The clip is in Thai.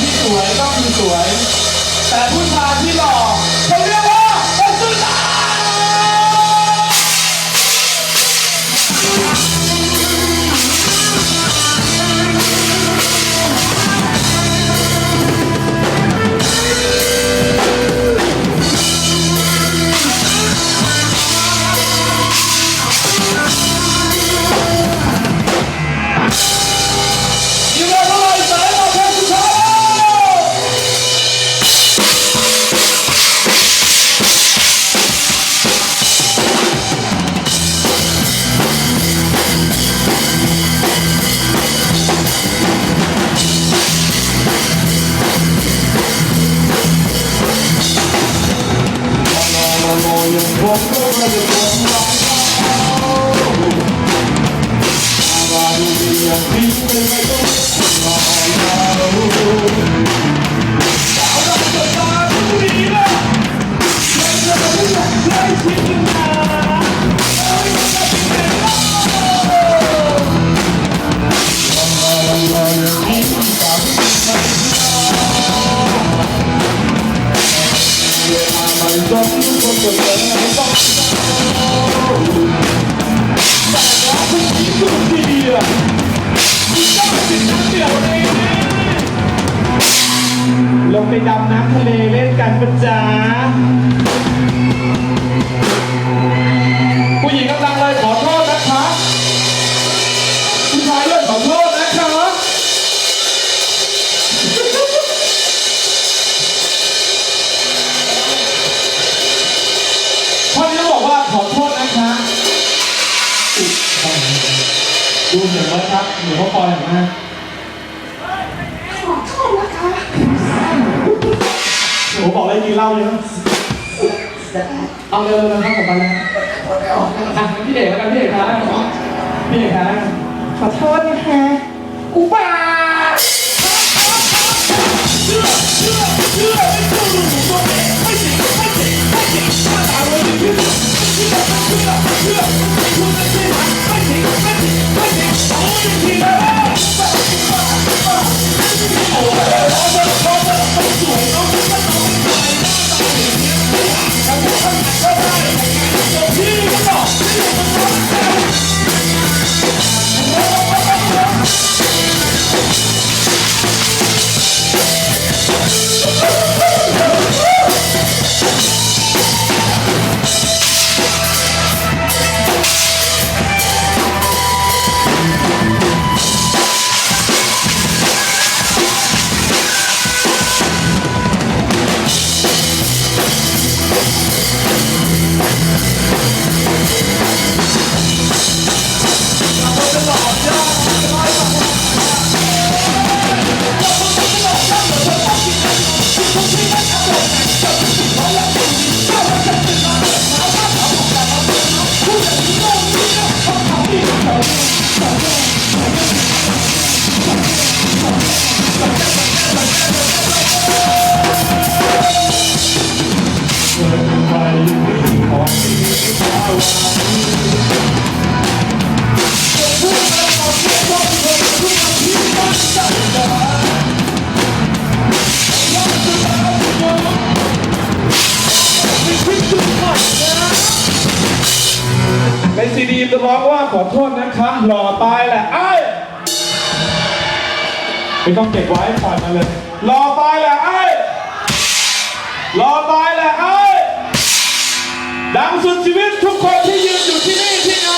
ที่สวยต้องคือสวย แต่ผู้ชายที่หล่อเขาเรียก ลงไปดำน้ำทะเลเล่นกันปะจ๊ะ ดูเหมือนว่าครับเหมือนว่าปอยมากขอโทษนะคะหนูบอกอะไรกินเหล้าเยอะเอาเร็วๆนะครับผมไปแล้วอะพี่เอกแล้วกันพี่เอกครับพี่เอกครับขอโทษ ร้องว่าขอโทษนะคะหล่อตายแหละไอ้ไม่ต้องเก็บไว้ปล่อยมาเลยหล่อตายแหละไอ้หล่อตายแหละไอ้ดังสุดชีวิตทุกคนที่ยืนอยู่ที่นี่ที่งาน